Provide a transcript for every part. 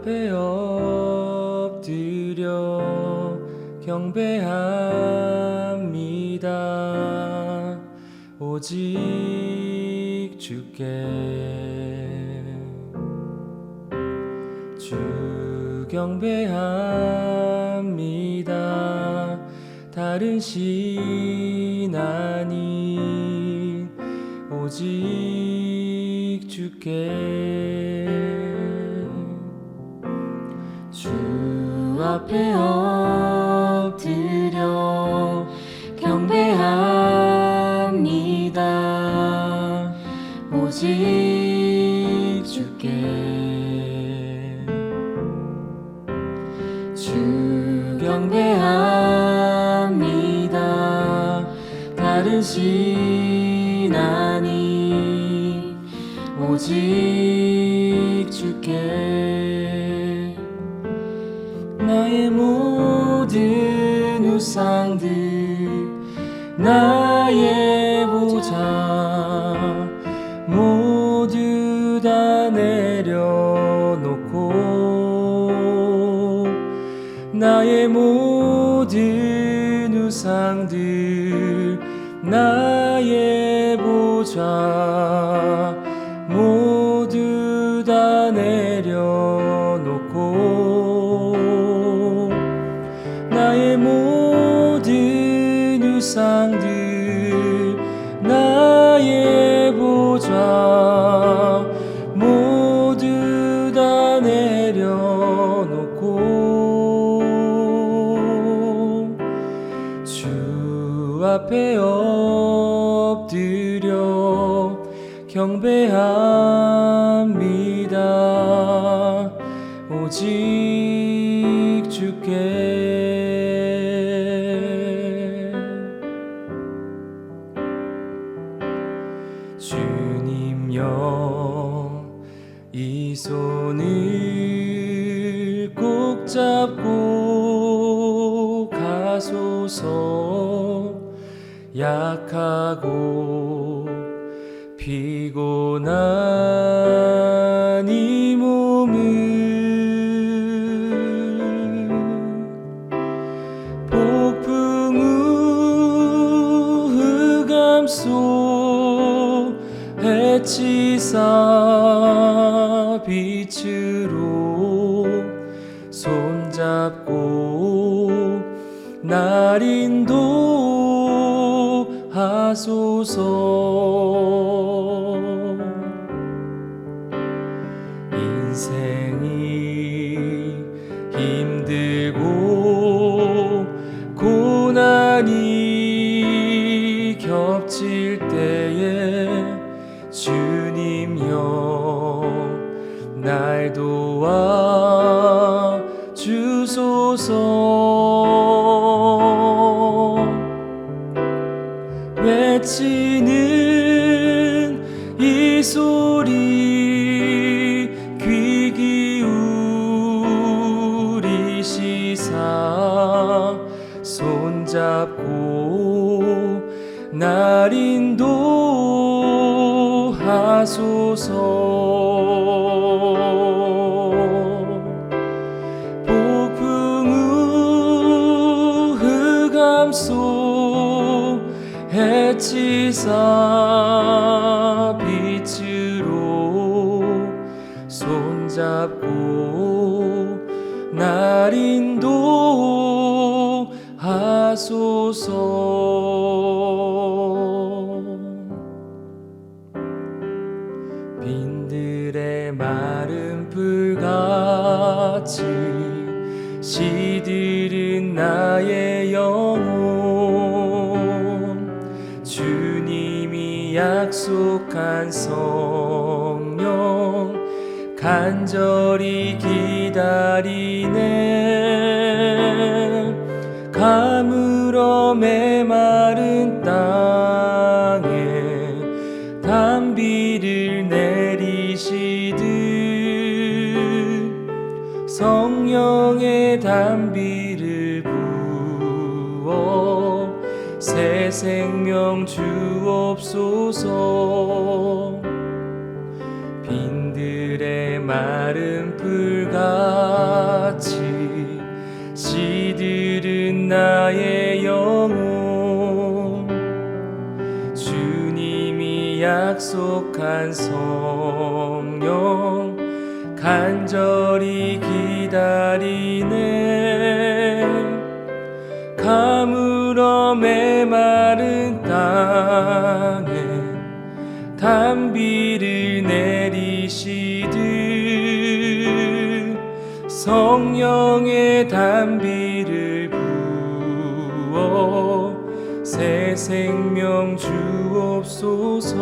주 앞에 엎드려 경배합니다. 오직 주께 주 경배합니다. 다른 신 아닌 오직 주께 앞에 엎드려 경배합니다. 오직 주께 주 경배합니다. 다른 신 아닌 오직 우상들 나의 보자 모두 다 내려놓고 나의 모든 우상들 나의 보좌 피곤한 이 몸을 폭풍 후 흑암 속 해치사 빛으로 손잡고 날 인도 하소서 see 해치사 빛으로 손잡고 날 인도하소서. 빈들의 마른 불같이 시들 약속한 성령 간절히 기다리네. 가물어 메마른 땅에 단비를 내리시듯 성령의 단비 새 생명 주옵소서. 빈들의 말 마른 풀같이 시들은 나의 영혼. 주님이 약속한 성령 간절히 기다리네. 가물어 메마른 땅에 단비를 내리시듯 성령의 단비를 부어 새 생명 주옵소서.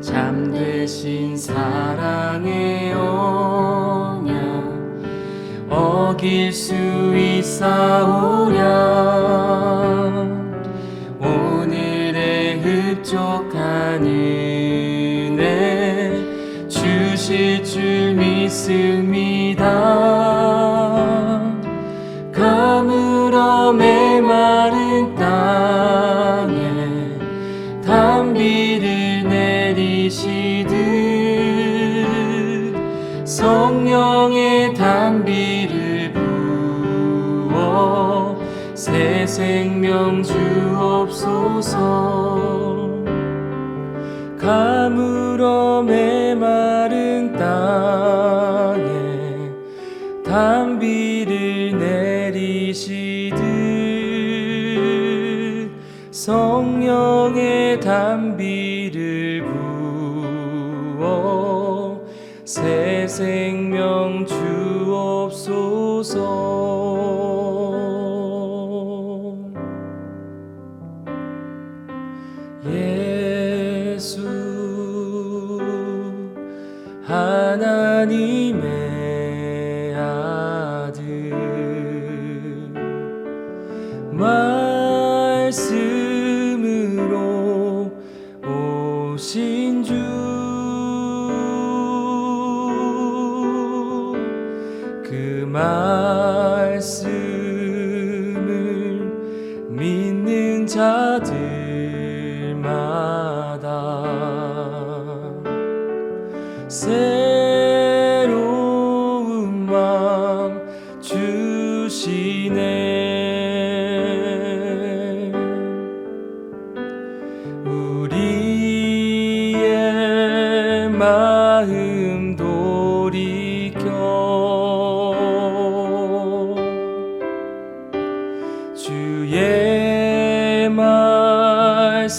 잠드신 사랑의 언약 어길 수 있사오랴. 오늘의 흡족한 은혜 주실 줄 믿습니다. 가물어 메마른 땅 생명 주옵소서. 가물어 메마른 땅에 단비를 내리시듯 성령의 단비를 부어 새 생명 주옵소서 하나님의 아들. 말씀으로 오신 주. 그 말씀을 믿는 자들마다 새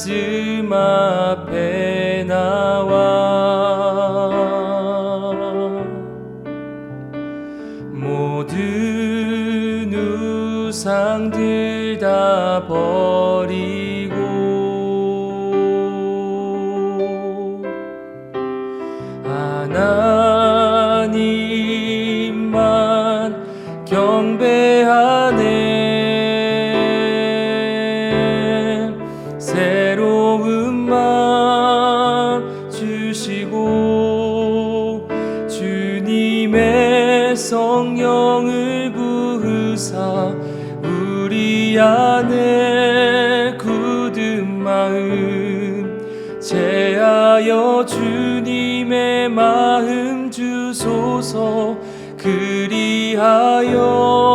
말씀 앞에 주시고 주님의 성령을 부으사 우리 안에 굳은 마음 제하여 주님의 마음 주소서 그리하여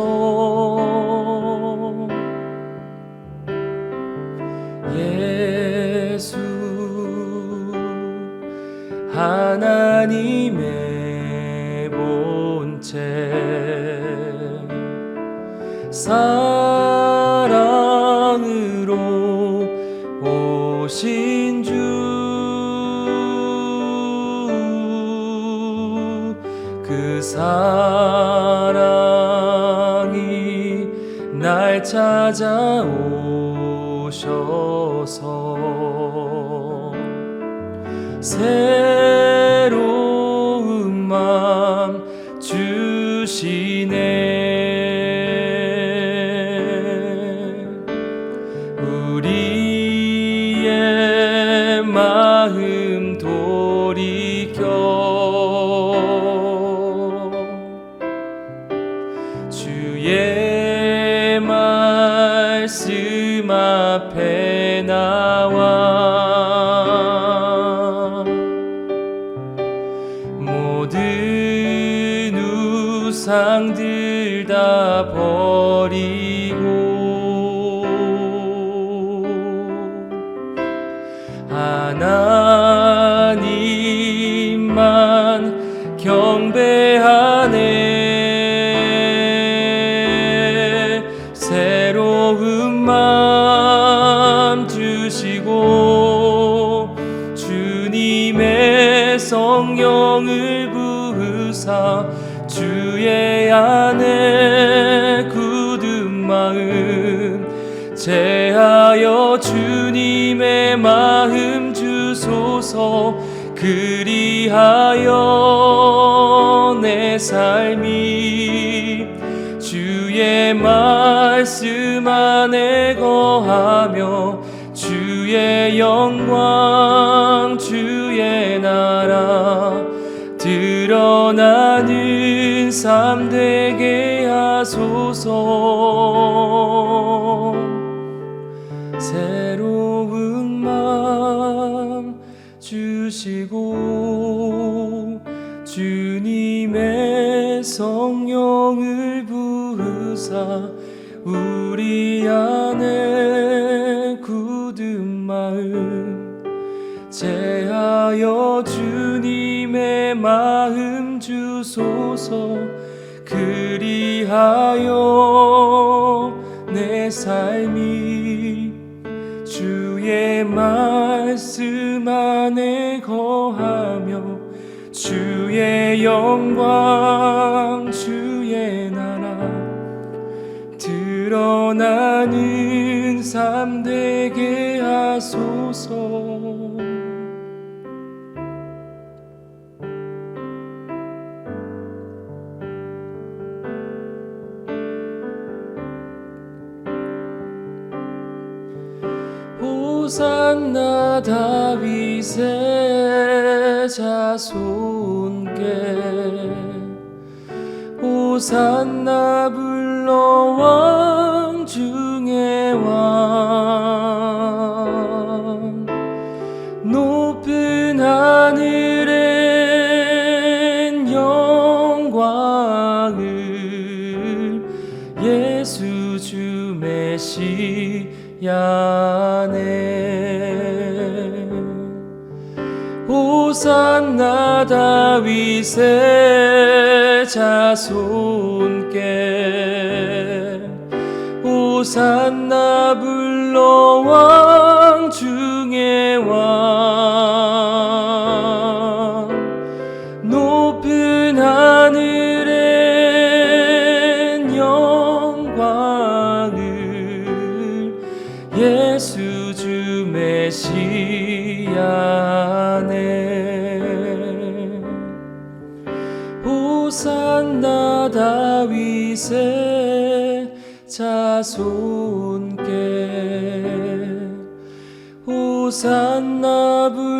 소서 예수 하나님의 본체. 사 찾아오셔서 새 말씀 앞에 삶이 주의 말씀 안에 거하며 주의 영광 주의 나라 드러나는 삶 되게 하소서. 새로운 마음 주시고 주님의 성령을 부으사 우리 안에 굳은 마음 제하여 주님의 마음 주소서 그리하여 내 삶이 주의 말씀 안에 거하며 주의 영광 주의 나라. 드러나는 삶 되게 하소서 호산나 다윗의 자손께 호산나 불러 왕 중의 왕 높은 하늘엔 영광을 예수 주 메시 아네. 호산나 다윗의 자손께 호산나 불러 왕 중의 왕 시아네 호산나 다윗의 자손께 호산나 불